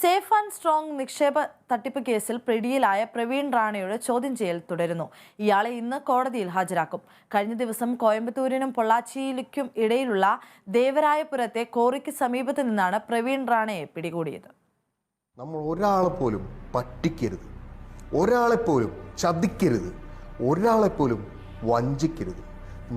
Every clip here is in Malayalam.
സേഫ് ആൻഡ് സ്ട്രോങ് നിക്ഷേപ തട്ടിപ്പ് കേസിൽ പിടിയിലായ പ്രവീൺ റാണയുടെ ചോദ്യം ചെയ്യൽ തുടരുന്നു. ഇയാളെ ഇന്ന് കോടതിയിൽ ഹാജരാക്കും. കഴിഞ്ഞ ദിവസം കോയമ്പത്തൂരിനും പൊള്ളാച്ചിയിലേക്കും ഇടയിലുള്ള ദേവരായപുരത്തെ കോറിക്ക് സമീപത്ത് നിന്നാണ് പ്രവീൺ റാണയെ പിടികൂടിയത്. നമ്മൾ ഒരാളെ പോലും പറ്റിക്കരുത്. ഒരാളെ പോലും ചതിക്കരുത്. ഒരാളെ പോലും വഞ്ചിക്കരുത്.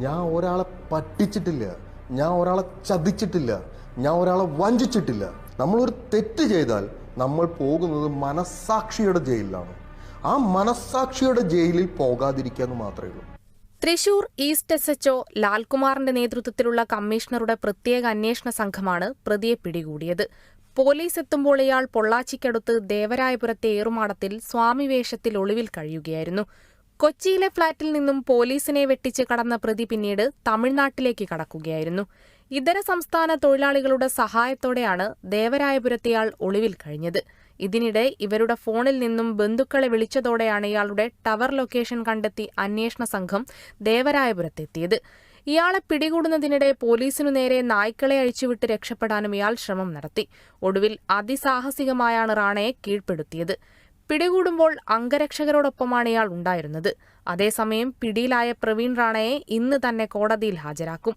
ഞാൻ ഒരാളെ പറ്റിച്ചിട്ടില്ല. ഞാൻ ഒരാളെ ചതിച്ചിട്ടില്ല. ഞാൻ ഒരാളെ വഞ്ചിച്ചിട്ടില്ല. നമ്മളൊരു തെറ്റ് ചെയ്താൽ നമ്മൾ പോകുന്നത് മനസ്സാക്ഷിയുടെ ജയിലിലാണ്. ആ മനസ്സാക്ഷിയുടെ ജയിലിൽ പോകാതിരിക്കുക എന്ന് മാത്രമേ ഉള്ളൂ. തൃശൂർ ഈസ്റ്റ് എസ് എച്ച്ഒ ലാൽകുമാറിന്റെ നേതൃത്വത്തിലുള്ള കമ്മീഷണറുടെ പ്രത്യേക അന്വേഷണ സംഘമാണ് പ്രതിയെ പിടികൂടിയത്. പോലീസ് എത്തുമ്പോൾ ഇയാൾ പൊള്ളാച്ചിക്കടുത്ത് ദേവരായപുരത്തെ ഏറുമാടത്തിൽ സ്വാമിവേഷത്തിൽ ഒളിവിൽ കഴിയുകയായിരുന്നു. കൊച്ചിയിലെ ഫ്ളാറ്റിൽ നിന്നും പോലീസിനെ വെട്ടിച്ച് കടന്ന പ്രതി പിന്നീട് തമിഴ്നാട്ടിലേക്ക് കടക്കുകയായിരുന്നു. ഇതര സംസ്ഥാന തൊഴിലാളികളുടെ സഹായത്തോടെയാണ് ദേവരായപുരത്തെയാൾ ഒളിവിൽ കഴിഞ്ഞത്. ഇതിനിടെ ഇവരുടെ ഫോണിൽ നിന്നും ബന്ധുക്കളെ വിളിച്ചതോടെയാണ് ഇയാളുടെ ടവർ ലൊക്കേഷൻ കണ്ടെത്തി അന്വേഷണ സംഘം ദേവരായപുരത്തെത്തിയത്. ഇയാളെ പിടികൂടുന്നതിനിടെ പോലീസിനു നേരെ നായ്ക്കളെ അഴിച്ചുവിട്ട് രക്ഷപ്പെടാനും ഇയാൾ ശ്രമം നടത്തി. ഒടുവിൽ അതിസാഹസികമായാണ് റാണയെ കീഴ്പ്പെടുത്തിയത്. പിടികൂടുമ്പോൾ അംഗരക്ഷകരോടൊപ്പമാണ് ഇയാൾ ഉണ്ടായിരുന്നത്. അതേസമയം പിടിയിലായ പ്രവീൺ റാണയെ ഇന്ന് തന്നെ കോടതിയിൽ ഹാജരാക്കും.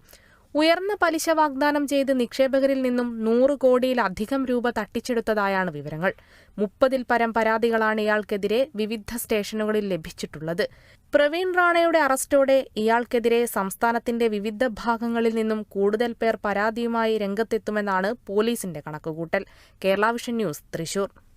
ഉയർന്ന പലിശ വാഗ്ദാനം ചെയ്ത് നിക്ഷേപകരിൽ നിന്നും നൂറ് കോടിയിലധികം രൂപ തട്ടിച്ചെടുത്തതായാണ് വിവരങ്ങൾ. മുപ്പതിൽ പരം പരാതികളാണ് ഇയാൾക്കെതിരെ വിവിധ സ്റ്റേഷനുകളിൽ ലഭിച്ചിട്ടുള്ളത്. പ്രവീൺ റാണയുടെ അറസ്റ്റോടെ ഇയാൾക്കെതിരെ സംസ്ഥാനത്തിന്റെ വിവിധ ഭാഗങ്ങളിൽ നിന്നും കൂടുതൽ പേർ പരാതിയുമായി രംഗത്തെത്തുമെന്നാണ് പോലീസിന്റെ കണക്കുകൂട്ടൽ. Kerala vision news Thrissur.